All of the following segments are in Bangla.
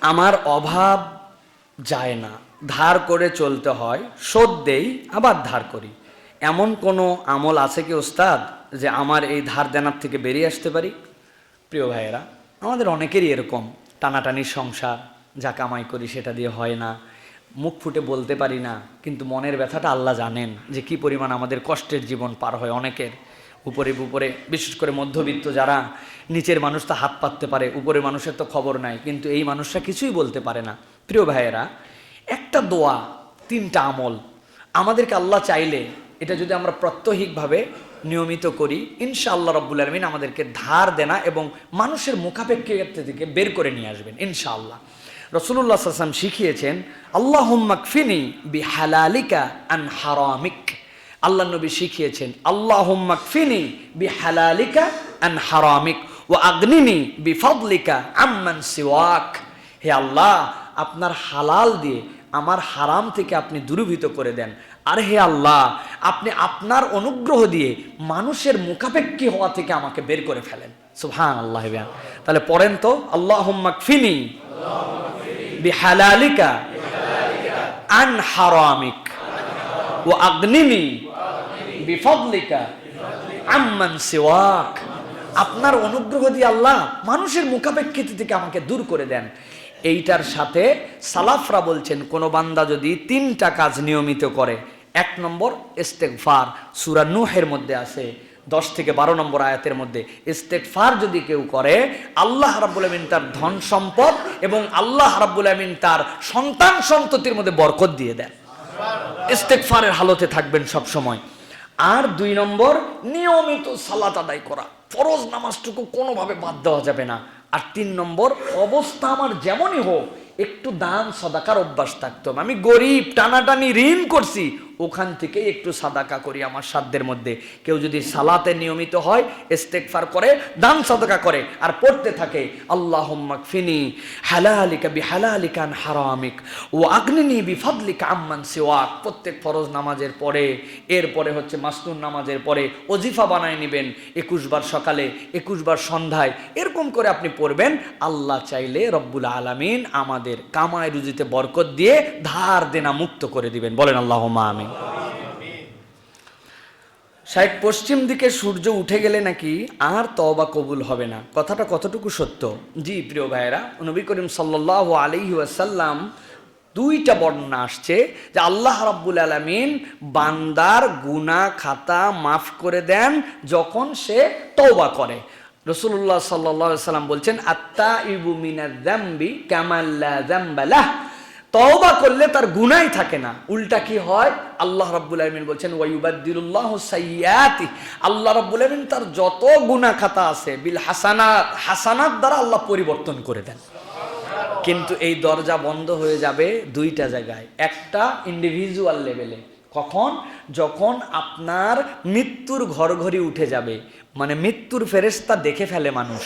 আমার অভাব যায় না। ধার করে চলতে হয়, শোধ দেই, আবার ধার করি। এমন কোনো আমল আছে কি ওস্তাদ, যে আমার এই ধার দেনার থেকে বেরিয়ে আসতে পারি? প্রিয় ভাইয়েরা, আমাদের অনেকেরই এরকম টানাটানির সংসার, যা কামাই করি সেটা দিয়ে হয় না। মুখ ফুটে বলতে পারি না, কিন্তু মনের ব্যথাটা আল্লাহ জানেন যে কি পরিমাণ আমাদের কষ্টের জীবন পার হয় অনেকের। উপরে উপরে, বিশেষ করে মধ্যবিত্ত যারা, নিচের মানুষ তো হাত পাততে পারে উপরে মানুষের তো খবর নাই, কিন্তু এই মানুষরা কিছুই বলতে পারে না। প্রিয় ভাইয়েরা, একটা দোয়া, তিনটা আমল, আমাদেরকে আল্লাহ চাইলে এটা যদি আমরা প্রত্যহিকভাবে নিয়মিত করি, ইনশাআল্লাহ রব্বুল আলমিন আমাদেরকে ধার দেনা এবং মানুষের মুখাপেক্ষিত থেকে বের করে নিয়ে আসবেন, ইনশাআল্লাহ। রসুল্লাহ সাল্লাম শিখিয়েছেন আল্লাহ ফিনি বি হালালিকা আন হারামিক। আল্লাহ নবী শিখিয়েছেন আল্লাহ বি হালালিকা আন হারামিক ও আগ্নিনি বি ফদলিকা আম্মান সিওয়াক। হে আল্লাহ, আপনার হালাল দিয়ে আমার হারাম থেকে আপনি দূরীভূত করে দেন। আর হে আল্লাহ, আপনি আপনার অনুগ্রহ দিয়ে মানুষের মুখাপেক্ষী হওয়া থেকে আমাকে বের করে ফেলেন। সুহান আল্লাহ তাহলে পড়েন তো আল্লাহ ফিনি বিহালালিকা আন হারামিক ও আগ্নিনি বিফদলিকা, আম্মান সিওয়াক। আপনার অনুগ্রহ দিয়ে আল্লাহ মানুষের মুখাপেক্ষিত থেকে আমাকে দূর করে দেন। এইটার সাথে সালাফরা বলছেন, কোন বান্দা যদি তিনটা কাজ নিয়মিত করে, এক নম্বর ইস্তেকফার সুরা নুহের মধ্যে আছে, দশ থেকে বারো নম্বর আয়াতের মধ্যে ইস্তেকফার যদি কেউ করে, আল্লাহ রাব্বুল আমিন তার ধন সম্পদ এবং আল্লাহ রাব্বুল আমিন তার সন্তান সন্ততির মধ্যে বরকত দিয়ে দেন। ইস্তেকফারের হালতে থাকবেন সব সময় আর দুই নম্বর, নিয়মিত সালাত আদায় করা। ফরজ নামাজটুকু কোনোভাবে বাদ দেওয়া যাবে না। আর তিন নম্বর, অবস্থা আমার যেমনই হোক, একটু দান, সদাকার অভ্যাস থাকতো আমি গরিব, টানাটানি, ঋণ করছি ওখান থেকে একটু সাদাকা করি আমার সাধ্যের মধ্যে। কেউ যদি সালাতে নিয়মিত হয় ইস্তেকফার করে, দান সাদাকা করে, আর পড়তে থাকে আল্লাহ ফিনি হালালিকা বি হালালিকান হারামিক ও আগ্নিনি বি ফাদলিকা আম্মান সিওয়াক। প্রত্যেক ফরজ নামাজের পরে, এরপরে হচ্ছে মাসনুন নামাজের পরে অজিফা বানায় নেবেন, একুশ বার সকালে, একুশ বার সন্ধ্যায়। এরকম করে আপনি পড়বেন। আল্লাহ চাইলে রব্বুল আলামিন আমাদের কামায় রুজিতে বরকত দিয়ে ধার দেনা মুক্ত করে দিবেন। বলেন আল্লাহ আমিন। শাহেক পশ্চিম দিকে সূর্য উঠে গেলে নাকি আর তওবা কবুল হবে না। কথাটা কতটুকু সত্য? জি, প্রিয় ভাইয়েরা, নবী করিম সাল্লাহ আলাইহি ওয়াসাল্লাম দুইটা বর্ণনা আসছে যে আল্লাহ রাব্বুল আলামিন বান্দার গুনাহ, খাতা মাফ করে দেন যখন সে তওবা করে। রসুল্লাহ সাল্লাহ সাল্লাম বলছেন আত্মা ইবু মিনা জাম্বি কামাল্লা জাম্বালাহ তওবা করলে তার গুনাই থাকে না। উল্টা কি হয়? আল্লাহ রাব্বুল আলামিন বলছেন ওয়াইউবাদদিলুল্লাহু সাইয়্যাতি। আল্লাহ রাব্বুল আলামিন তার যত গুনাহ খাতা আছে, বিল হাসানাত হাসানাত দ্বারা আল্লাহ পরিবর্তন করে দেন। কিন্তু এই দরজা বন্ধ হয়ে যাবে দুইটা জায়গায়। একটা ইন্ডিভিজুয়াল লেভেলে কখন? যখন আপনার মৃত্যুর ঘরঘরি উঠে যাবে। মানে মৃত্যুর ফেরেস্তা দেখে ফেলে মানুষ।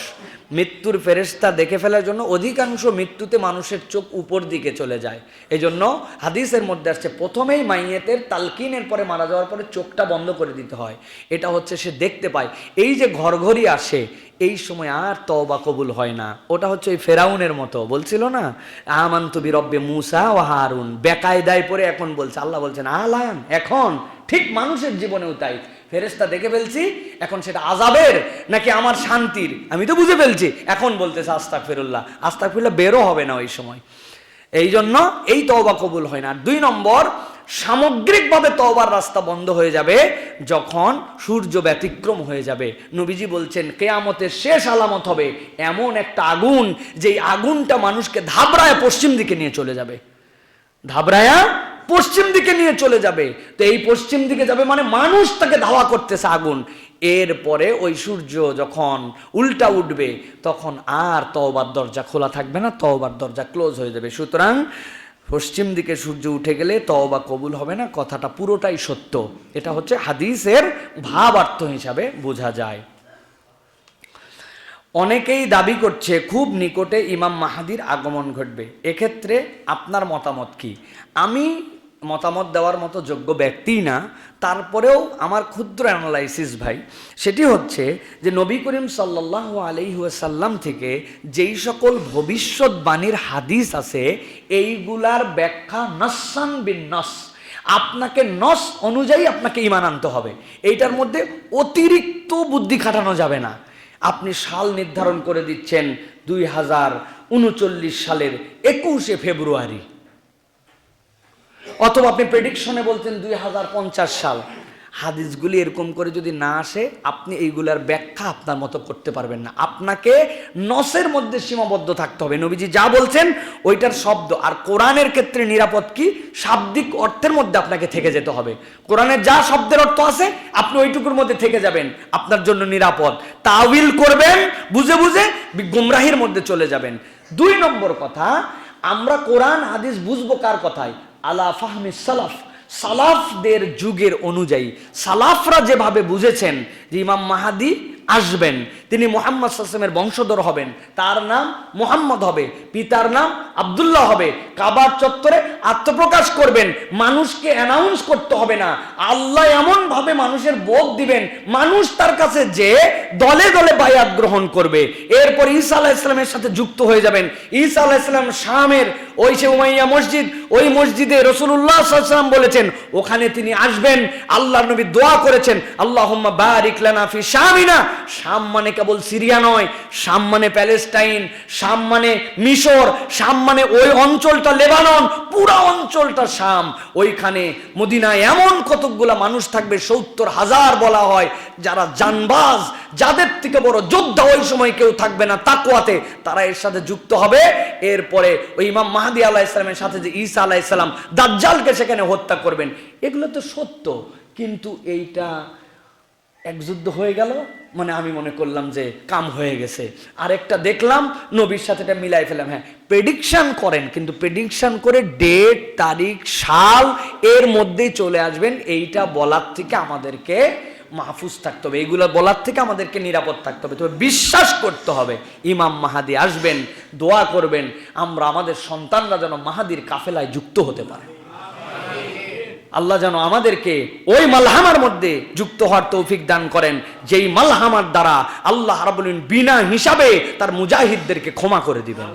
মৃত্যুর ফেরেস্তা দেখে ফেলার জন্য অধিকাংশ মৃত্যুতে মানুষের চোখ উপর দিকে চলে যায়। এই জন্য হাদিসের মধ্যে আসছে, প্রথমেই মাইয়েতের তালকিনের পরে মারা যাওয়ার পরে চোখটা বন্ধ করে দিতে হয়। এটা হচ্ছে সে দেখতে পায়। এই যে ঘরঘরি আসে, এই সময় আর তওবা কবুল হয় না। ওটা হচ্ছে ওই ফেরাউনের মতো। বলছিল না, আমান্ত বিরব্বে মুসা ও হারুন। বেকায়দায় পরে এখন বলছে, আল্লাহ বলছেন, আলান, এখন। ঠিক মানুষের জীবনেও তাই। ফেরেস্তা দেখে ফেলছি, এখন সেটা আজাবের নাকি আমার শান্তির? আমি তো বুঝে ফেলছি। এখন বলতেছে আস্তাক ফেরুল্লাহ আস্তাক ফিরুল্লাহ বেরো হবে না ওই সময়। এই জন্য এই তওবা কবুল হয় না। দুই নম্বর, সামগ্রিকভাবে তওবার রাস্তা বন্ধ হয়ে যাবে যখন সূর্য ব্যতিক্রম হয়ে যাবে। নবীজি বলছেন, কেয়ামতের শেষ আলামত হবে এমন একটা আগুন, যেই আগুনটা মানুষকে ধাবড়ায় পশ্চিম দিকে নিয়ে চলে যাবে। ধাবড়ায়া পশ্চিম দিকে নিয়ে চলে যাবে। তো এই পশ্চিম দিকে যাবে মানে মানুষ তাকে ধাওয়া করতেছে আগুন। এরপরে ওই সূর্য যখন উল্টা উঠবে, তখন আর তওবার দরজা খোলা থাকবে না, তওবার দরজা ক্লোজ হয়ে যাবে। সুতরাং পশ্চিম দিকে সূর্য উঠে গেলে তওবা কবুল হবে না, কথাটা পুরোটাই সত্য। এটা হচ্ছে হাদিসের ভাবার্থ হিসাবে বোঝা যায়। অনেকেই দাবি করছে, খুব নিকটে ইমাম মাহাদির আগমন ঘটবে। এক্ষেত্রে আপনার মতামত কি? আমি মতামত দেওয়ার মতো যোগ্য ব্যক্তি না, তারপরেও আমার ক্ষুদ্র অ্যানালাইসিস ভাই, সেটি হচ্ছে যে নবী করিম সাল্লাহ আলহিহাসাল্লাম থেকে যেই সকল ভবিষ্যৎবাণীর হাদিস আছে, এইগুলার ব্যাখ্যা নসান বিন নস। আপনাকে নস অনুযায়ী আপনাকে ইমান আনতে হবে। এইটার মধ্যে অতিরিক্ত বুদ্ধি খাটানো যাবে না। আপনি সাল নির্ধারণ করে দিচ্ছেন দুই হাজার উনচল্লিশ সালের একুশে ফেব্রুয়ারি। অথবা আপনি প্রেডিকশনে বলছেন দুই হাজার পঞ্চাশ সাল। হাদিসগুলি এরকম করে যদি না আসে, আপনি এইগুলার ব্যাখ্যা আপনার মতো করতে পারবেন না। আপনাকে নসের মধ্যে সীমাবদ্ধ থাকতে হবে। নবীজি যা বলছেন, ওইটার শব্দ। আর কোরআনের ক্ষেত্রে নিরাপদ কি? শাব্দিক অর্থের মধ্যে আপনাকে থেকে যেতে হবে। কোরআনের যা শব্দের অর্থ আছে, আপনি ওইটুকুর মধ্যে থেকে যাবেন। আপনার জন্য নিরাপদ। তাওয়িল করবেন, বুঝে বুঝে গুমরাহির মধ্যে চলে যাবেন। দুই নম্বর কথা, আমরা কোরআন, হাদিস বুঝব কার কথায়? আলা ফাহমি সালাফ। সালাফদের যুগের অনুযায়ী। সালাফরা যেভাবে বুঝেছেন যে ইমাম মাহাদি আসবেন। তিনি মোহাম্মদ সাসমের বংশধর হবেন। তার নাম মোহাম্মদ হবে। পিতার নাম আবদুল্লাহ হবে। কাবার চত্বরে আত্মপ্রকাশ করবেন। মানুষকে অ্যানাউন্স করতে হবে না। আল্লাহ এমনভাবে মানুষের বোধ দিবেন। মানুষ তার কাছে যে দলে দলে বায়াত গ্রহণ করবে। এরপর ঈসা আলাহ ইসলামের সাথে যুক্ত হয়ে যাবেন। ঈসা আলাহ ইসলাম শামের ওই সে উমাইয়া মসজিদ, ওই মসজিদে রসুল্লাহ সাল্লাম বলেছেন, ওখানে তিনি আসবেন। আল্লাহ নবী দোয়া করেছেন আল্লাহ বারিক লানা ফি শামিনা। শাম মানে কেবল সিরিয়া নয়, শাম মানে প্যালেস্টাইন, শাম মানে মিশর, শাম মানে ওই অঞ্চলটা লেবানন, পুরা অঞ্চলটা শাম। ওইখানে মদিনায় এমন কতকগুলা মানুষ থাকবে, সত্তর হাজার বলা হয়, যারা জানবাজ, যাদের থেকে বড় যোদ্ধা ওই সময় কেউ থাকবে না তাকুয়াতে তারা এর সাথে যুক্ত হবে। এরপরে ওই ইমাম মাহাদি আলাহ ইসলামের সাথে যে ঈসা আলাহ ইসলাম দাজ্জালকে সেখানে হত্যা করবেন, এগুলো তো সত্য, কিন্তু এইটা এক যুদ্ধ হয়ে গেল মানে আমি মনে করলাম যে কাম হয়ে গেছে। আরেকটা দেখলাম, নবীর সাথে এটা মিলাই ফেলাম হ্যাঁ প্রেডিকশন করেন, কিন্তু প্রেডিকশন করে ডেট তারিখ, সাল, এর মধ্যেই চলে আসবেন। এইটা বলার থেকে আমাদেরকে মাহফুজ থাকতে হবে। এইগুলো বলার থেকে আমাদেরকে নিরাপদ থাকতে হবে। তবে বিশ্বাস করতে হবে, ইমাম মাহাদি আসবেন, দোয়া করবেন, আমরা আমাদের সন্তানরা যেন মাহাদির কাফেলায় যুক্ত হতে পারে। আল্লাহ যেন আমাদেরকে ওই মালহামার মধ্যে যুক্ত হওয়ার তৌফিক দান করেন, যেই মালহামার দ্বারা আল্লাহ রাবুলিন বিনা হিসাবে তার মুজাহিদদেরকে ক্ষমা করে দিবেন।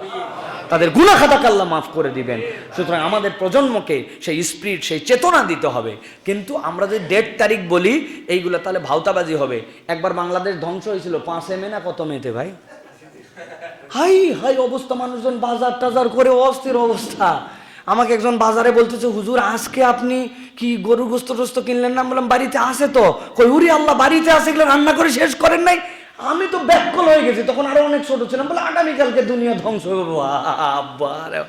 তাদের গুনা খাতাকে আল্লাহ মাফ করে দিবেন। সুতরাং আমাদের প্রজন্মকে সেই স্পিরিট, সেই চেতনা দিতে হবে। কিন্তু আমরা যদি ডেট তারিখ বলি, এইগুলো তাহলে ভাওতাবাজি হবে। একবার বাংলাদেশ ধ্বংস হয়েছিল, পাঁচে মে না কত মেতে ভাই? হাই হাই, অবস্থা, মানুষজন বাজার টাজার করে অস্থির অবস্থা। আমাকে একজন বাজারে বলতেছে, হুজুর, আজকে আপনি কি গরু গোস্ত টোস্ত কিনলেন না? বললাম, বাড়িতে আসে তো। কই, উরি আল্লাহ, বাড়িতে আসে এগুলো রান্না করে শেষ করেন নাই? আমি তো ব্যাকল হয়ে গেছি, তখন আরও অনেক ছোট ছিলাম বলে আগামীকালকে দুনিয়া ধ্বংস রে।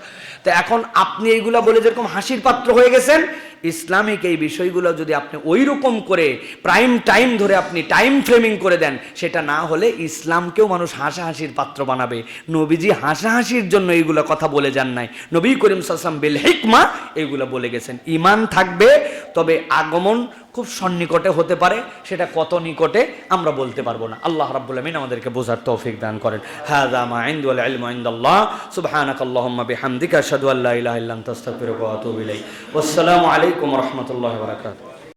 তো এখন আপনি এইগুলা বলে যেরকম হাসির পাত্র হয়ে গেছেন ইসলামিক এই বিষয়গুলো যদি আপনি ওই রকম করে প্রাইম টাইম ধরে আপনি টাইম ফ্রেমিং করে দেন, সেটা না হলে ইসলামকেও মানুষ হাসাহাসির পাত্র বানাবে। নবীজি হাসাহাসির জন্য এইগুলো কথা বলে যান নাই। নবী করিম সাসাম বিল হিকমা এইগুলো বলে গেছেন। ইমান থাকবে, তবে আগমন খুব সন্নিকটে হতে পারে, সেটা কত নিকটে আমরা বলতে পারব না। আল্লাহ রাব্বুল আমিন আমাদেরকে বোঝার তৌফিক দান করেন। হাযা মা ইনদু ওয়াল ইলমু ইনদাল্লাহ। সুবহানাকাল্লাহুম্মা বিহামদিকা আশহাদু আল্লা ইলাহা ইল্লা আনতা আস্তাগফিরুকা ওয়া আতুবু ইলাইক। ওয়াসসালামু আলাইকুম রাহমাতুল্লাহি বারাকাতুহু।